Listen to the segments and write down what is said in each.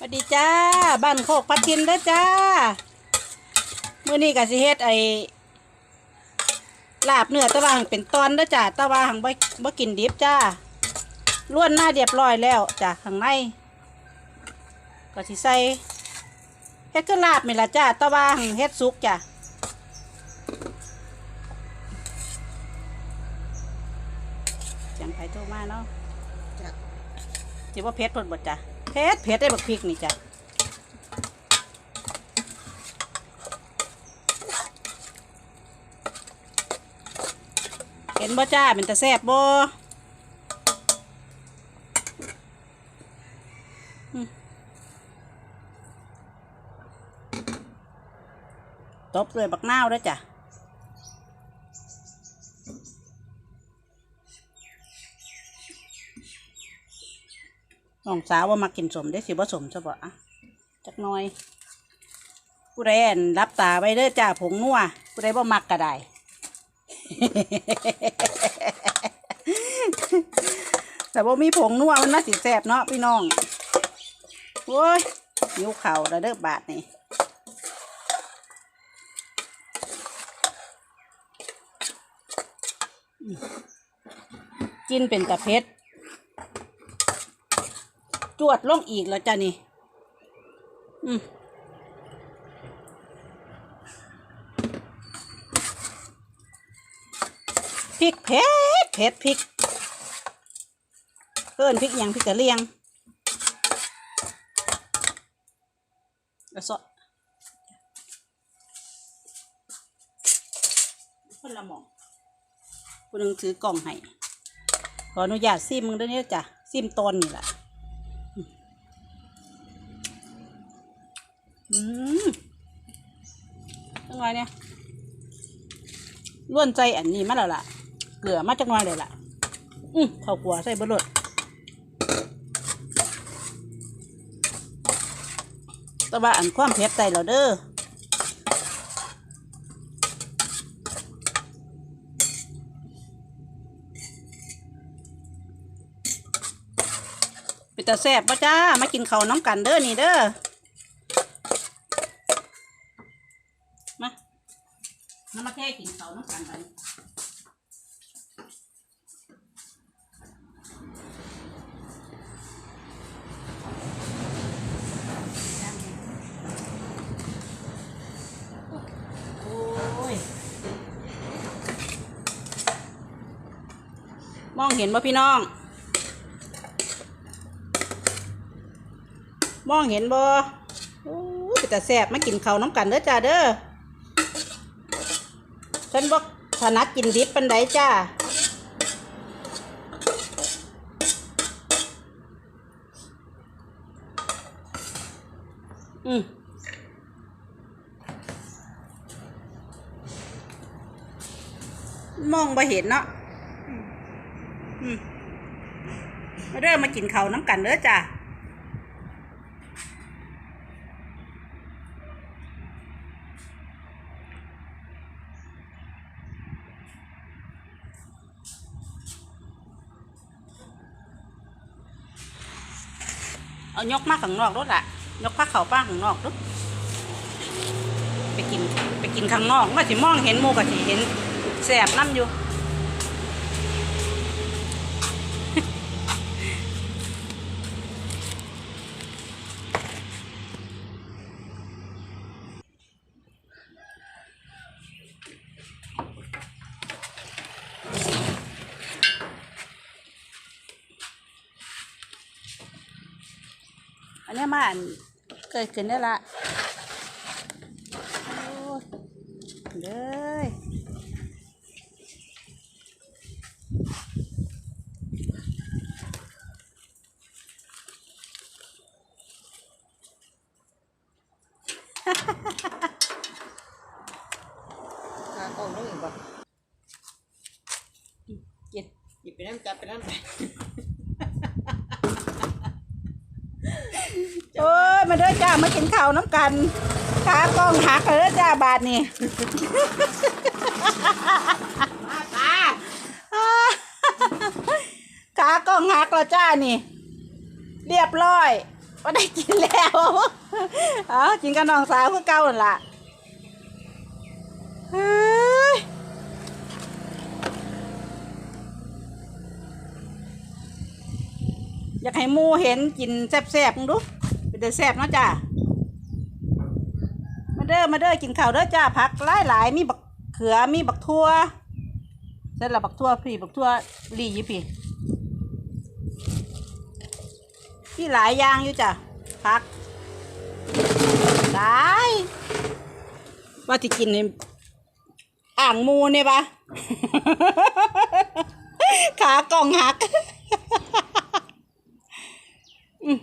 สวัสดีจ้าบ้านโคกพัดทินเด้อจ้ามื้อนี้ก็สิเฮ็ดไอ้ลาบเนื้อตะวาหังเป็นตอนเด้อจ้าตะวาหังบ่บ่กินดิบจ้าล้วนมาเรียบร้อยแล้วจ้าข้างในก็สิใส่เฮ็ดคือลาบนี่ล่ะจ้าตะวาหังเฮ็ดสุกจ้าจังไผโทรมาเนาะสิว่าเพชรเพิ่นบ่จ้ะ เพชรเพชรได้บักพริกนี่จ้ะเห็นบ่จ้าเป็นตาแซ่บบ่ตบด้วยบักนาวด้วยจ้ะ น้องสาวว่ามากินสมได้สิบ่สมซะบ่อะจักหน่อยผู้ใดอันรับตาไว้เด้อจ้าผงนัวผู้ใดบ่มักก็ได้ แต่ว่ามีผงนัวมันน่าสิแซ่บเนาะพี่น้องโอ้ยหิวเข่าวแล้วเด้อบาทนี่กินเป็นตะเพ็ด จวดลงอีกแล้วจ้ะนี่ อืมพริกเผ็ดเผ็ดพริกเพิ่นพริกยังพริกกะเลียงแล้วซอคนละหมองคนหนึ่งถือกล่องให้ขออนุญาตซิมมึงด้วยเนี่ยจ้ะซิมตอนนี่แหละ อืมจังไงเนี่ยล้วนใจอันนี้มาแล้วล่ะ เกลือมาจังไงเลยล่ะ อืมข้าวกัวใส่บดเลยแต่ว่าอันความเผ็ดใส่เราเด้อเป็นตาแซ่บปะจ้า มากินข้าวน้ำกันเด้อนี่เด้อ มา น้ำมาแค่กินเขาน้ำกันไปโอ้ยมองเห็นป่ะพี่น้อง มองเห็นบ่โอ้ยเป็นแต่แสบมากินเขาวน้ำกันเด้อจ้าเด้อ ฉันบอกถนัดกินดิบเปันไดจ้าอืมมองไปเห็นเนาะอืมมาเริ่มมากินเขาน้ำกันเด้อจ้า ยกมากข้างนอกรถละยกผ้าเขาป้าข้างนอกรถไปกินไปกินข้างนอกก็สิมองเห็นโมูก็สิเห็นแสบน้ำอยู่ อันนี้มาอันเกิดขึ้นได้ละโอ้ยเลยหากล่องต้องอีกบ่กินหยิบไปนั่นจับไปนั่นไป โอ้ย มาเด้อจ้ามากินข้าวน้ำกันขากล้องหักเลยเด้อจ้าบาทนี่มาตาขากล้องหักแล้วจ้านี่ เรียบร้อยว่าได้กินแล้วเอากินกับน้องสาวคือเก่าหนล่ะเฮ้ยอยากให้มูเห็นกินแซ่บๆมึงดู เป็นเดือแซ่บเนาะจ้ามาเด้อมาเด้อกินข้าวเด้อจ้าผักหลายหลายมีบักเขือมีบักทั่วเสร็จแล้วบักทั่วพี่บักทั่วลีอยู่พี่พี่หลายอย่างอยู่จ้ะพักได้ว่าที่กินในอ่างมูเนี่ยปะขากล่องหัก อืม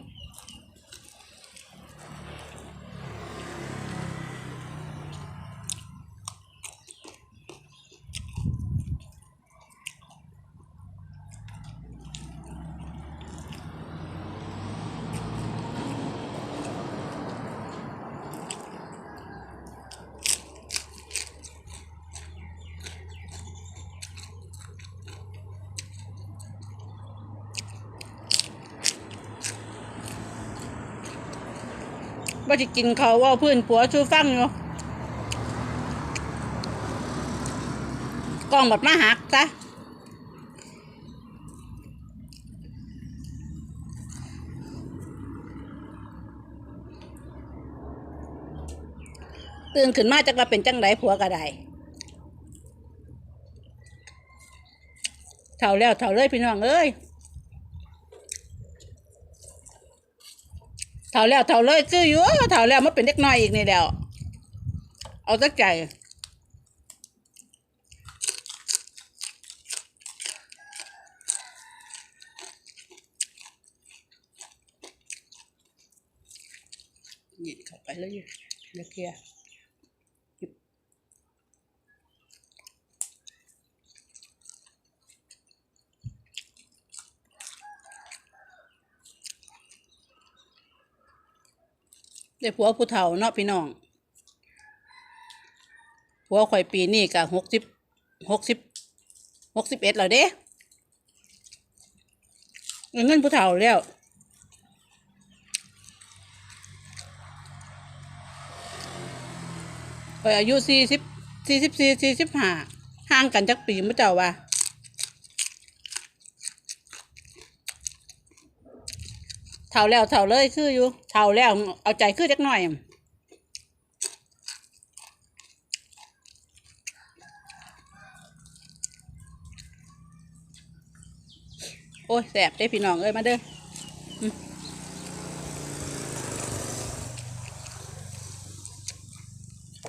ว่าจะกินเขาว่าเพื่อนผัวชูฟังอยู่กล้องแบบมาหักซะตื่นขึ้นมาจากว่าเป็นจังไดผัวกระไดเท่าแล้วเท่าเลยพี่น้องเอ้ย เท่าแล้วเท่าเลยคืออยู่เท่าแล้วมันเป็นเล็กน้อยอีกนี่เดียวเอาสักใจหยิบเข้าไปแล้วอยู่เดี๋ยวเคลียร์หยิบ ได้ผัวผู้เฒ่าเนาะพี่น้องผัวข่อยปีนี้ก็หกสิบหกสิบหกสิบเอ็ดแล้วเด้เงินผู้เฒ่าแล้วข่อยอายุสี่สิบสี่สิบสี่สี่สิบห้าห่างกันจักปีมั้เจ้าว่า เท่าแล้วเท่าเลยคืออยู่เท่าแล้วเอาใจคือจักหน่อยโอ้ยแสบได้พี่น้องเอ้ยมาเด้อ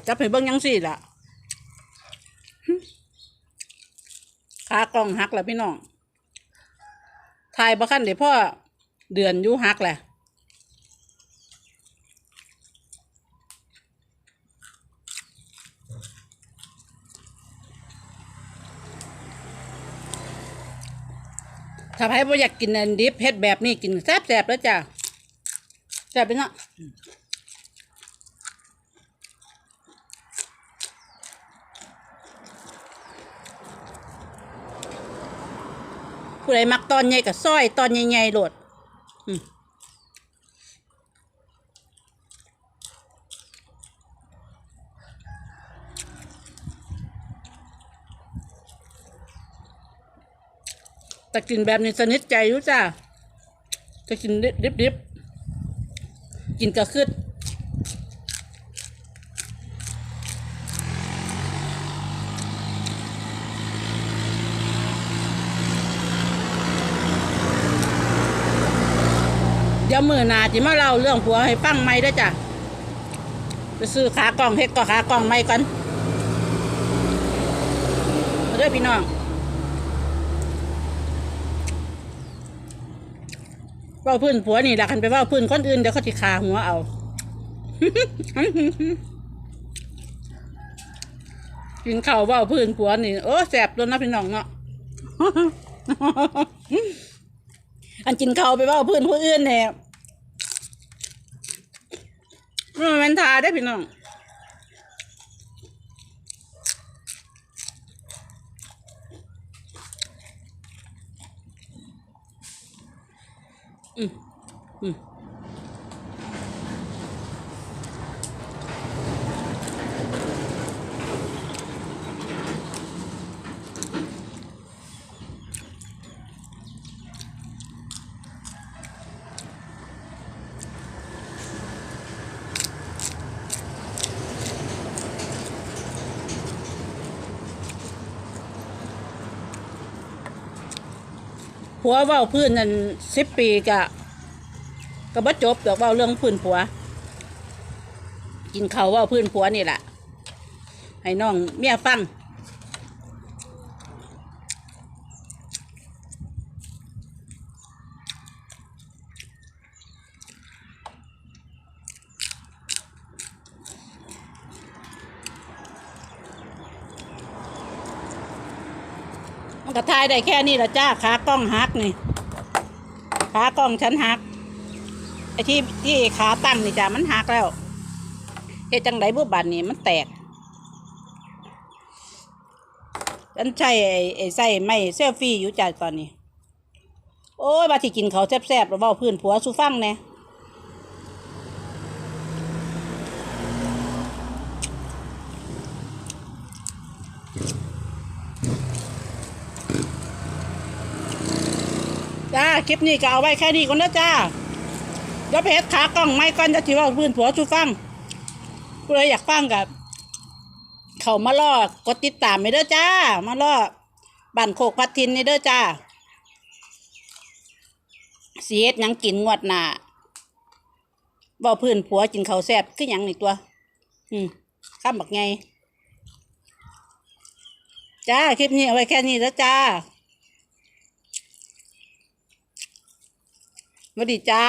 จับให้เบิ่งยังสิล่ะหึขากล่องหักแล้วพี่น้องถ่ายบ่คันเดี๋ยวพ่อ เดือนยู่หักแหละถ้าใครบ่อยากกินอันดิบเฮ็ดแบบนี้กินแซ่บๆแล้วจ้ะแซ่บไปเนาะผู้ใดมักตอนใหญ่กับซอยตอนใหญ่ๆโหลด แต่กินแบบนี้สนิทใจรู้จ้าจะกินดิบๆกินกระคืด ดี๋ยวมือหนาจิมาเล่าเรื่องผัวให้ฟังไหมด้อจ้ะไปซื้อขากล่องเฮ็ดก็ขากล่องไหมก่อนเด้อพี่น้องว่าพื้นผัวนี่หละคันไปว่าพื้นคนอื่นเดี๋ยวเขาจะคาหัวเอากินข้าวว่าพื้นผัวนี่โอ้แสบตัวนะพี่น้องเนาะอันกินข้าวไปว่าพื้นผู้อื่นเนี่ย มันเป็นทาได้พี่น้องอืมอืม ผัวเว้าพื้นนั่นสิบปีกะก็บ่จบดอกเว้าเรื่องพื้นผัว กินเขาวเว้าพื้นผัวนี่แหละให้น้องเมียฟัง มันก็ทายได้แค่นี้ละจ้าขากล้องหักนี่ขากล้องฉันหักไอ้ที่ที่ขาตั้งนี่จ้ามันหักแล้วเฮ็ดจังไดบุบันนี่มันแตกฉันใช้ไอ้ไอ้ใส่ไม้เซลฟี่อยู่จ้าตอนนี้ โอ้ยบาที่กินเขาแซ่บๆแล้วเว้าพื้นผัวสุฟังแหน่จ้า คลิปนี้ก็เอาไว้แค่นี้ก่อนนะจ้าเดี๋ยวเฮ็ดขากล้องไม้ก่อนจะที่เว่าพื้นผัวสุฟังผู้ใดอยากฟังกับ เขามาล่อกดติดตามไปเด้อจ้า มาล่อบ้านโคกพัดทินนี่เด้อจ้าเสียดยังกินงวดหนาเว่าพื้นผัวกินเขาแซ่บคือหยังนี่ตัว อืมข้ามบักไงจ้า คลิปนี้เอาไว้แค่นี้แล้วจ้า สวัสดีจ้า